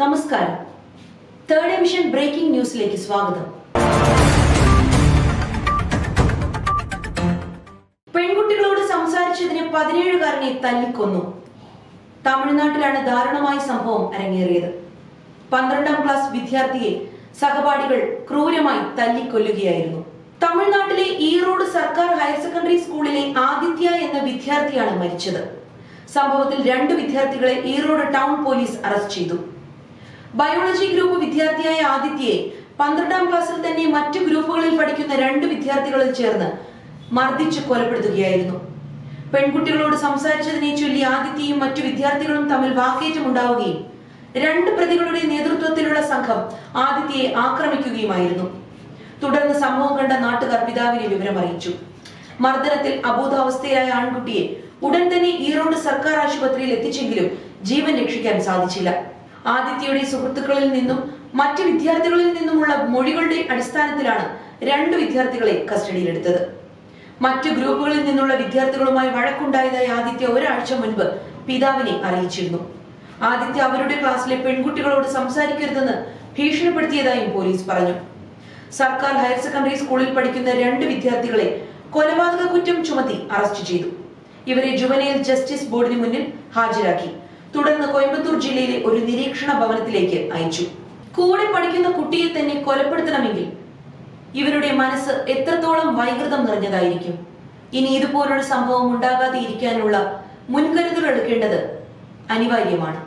നമസ്കാരം. Third emission breaking ന്യൂസിലേക്ക് സ്വാഗതം. പെൺകുട്ടികളോട് സംസാരിച്ചതിന് പതിനേഴുകാരനെ തല്ലിക്കൊന്നു. തമിഴ്നാട്ടിലാണ് ദാരുണമായ സംഭവം അരങ്ങേറിയത്. പന്ത്രണ്ടാം ക്ലാസ് വിദ്യാർത്ഥിയെ സഹപാഠികൾ ക്രൂരമായി തല്ലിക്കൊല്ലുകയായിരുന്നു. തമിഴ്നാട്ടിലെ ഈറോഡ് സർക്കാർ ഹയർ സെക്കൻഡറി സ്കൂളിലെ ആദിത്യ എന്ന വിദ്യാർത്ഥിയാണ് മരിച്ചത്. സംഭവത്തിൽ രണ്ട് വിദ്യാർത്ഥികളെ ഈറോഡ് ടൗൺ പോലീസ് അറസ്റ്റ് ചെയ്തു. ബയോളജി ഗ്രൂപ്പ് വിദ്യാർത്ഥിയായ ആദിത്യയെ പന്ത്രണ്ടാം ക്ലാസ്സിൽ തന്നെ മറ്റു ഗ്രൂപ്പുകളിൽ പഠിക്കുന്ന രണ്ട് വിദ്യാർത്ഥികളിൽ ചേർന്ന് മർദ്ദിച്ച് കൊലപ്പെടുത്തുകയായിരുന്നു. പെൺകുട്ടികളോട് സംസാരിച്ചതിനെ ചൊല്ലി ആദിത്യയും മറ്റു വിദ്യാർത്ഥികളും തമ്മിൽ വാക്കേറ്റമുണ്ടാവുകയും രണ്ട് പ്രതികളുടെ നേതൃത്വത്തിലുള്ള സംഘം ആദിത്യയെ ആക്രമിക്കുകയുമായിരുന്നു. തുടർന്ന് സംഭവം കണ്ട നാട്ടുകാർ പിതാവിനെ വിവരം അറിയിച്ചു. മർദ്ദനത്തിൽ അബോധാവസ്ഥയിലായ ആൺകുട്ടിയെ ഉടൻ തന്നെ ഈറോഡ് സർക്കാർ ആശുപത്രിയിൽ എത്തിച്ചെങ്കിലും ജീവൻ രക്ഷിക്കാൻ സാധിച്ചില്ല. ആദിത്യയുടെ സുഹൃത്തുക്കളിൽ നിന്നും മറ്റ് വിദ്യാർത്ഥികളിൽ നിന്നുമുള്ള മൊഴികളുടെ അടിസ്ഥാനത്തിലാണ് രണ്ട് വിദ്യാർത്ഥികളെ കസ്റ്റഡിയിലെടുത്തത്. മറ്റു ഗ്രൂപ്പുകളിൽ നിന്നുള്ള വിദ്യാർത്ഥികളുമായി വഴക്കുണ്ടായതായി ആദിത്യ ഒരാഴ്ച മുൻപ് പിതാവിനെ അറിയിച്ചിരുന്നു. ആദിത്യ അവരുടെ ക്ലാസ്സിലെ പെൺകുട്ടികളോട് സംസാരിക്കരുതെന്ന് ഭീഷണിപ്പെടുത്തിയതായും പോലീസ് പറഞ്ഞു. സർക്കാർ ഹയർ സെക്കൻഡറി സ്കൂളിൽ പഠിക്കുന്ന രണ്ട് വിദ്യാർത്ഥികളെ കൊലപാതക കുറ്റം ചുമത്തി അറസ്റ്റ് ചെയ്തു. ഇവരെ ജുവനൈൽ ജസ്റ്റിസ് ബോർഡിന് മുന്നിൽ ഹാജരാക്കി. തുടർന്ന് ജില്ലയിലെ ഒരു നിരീക്ഷണ ഭവനത്തിലേക്ക് അയച്ചു. കൂടെ പഠിക്കുന്ന കുട്ടിയെ തന്നെ കൊലപ്പെടുത്തണമെങ്കിൽ ഇവരുടെ മനസ്സ് എത്രത്തോളം വൈകൃതം നിറഞ്ഞതായിരിക്കും. ഇനി ഇതുപോലൊരു സംഭവം ഉണ്ടാകാതെ ഇരിക്കാനുള്ള മുൻകരുതൽ എടുക്കേണ്ടത് അനിവാര്യമാണ്.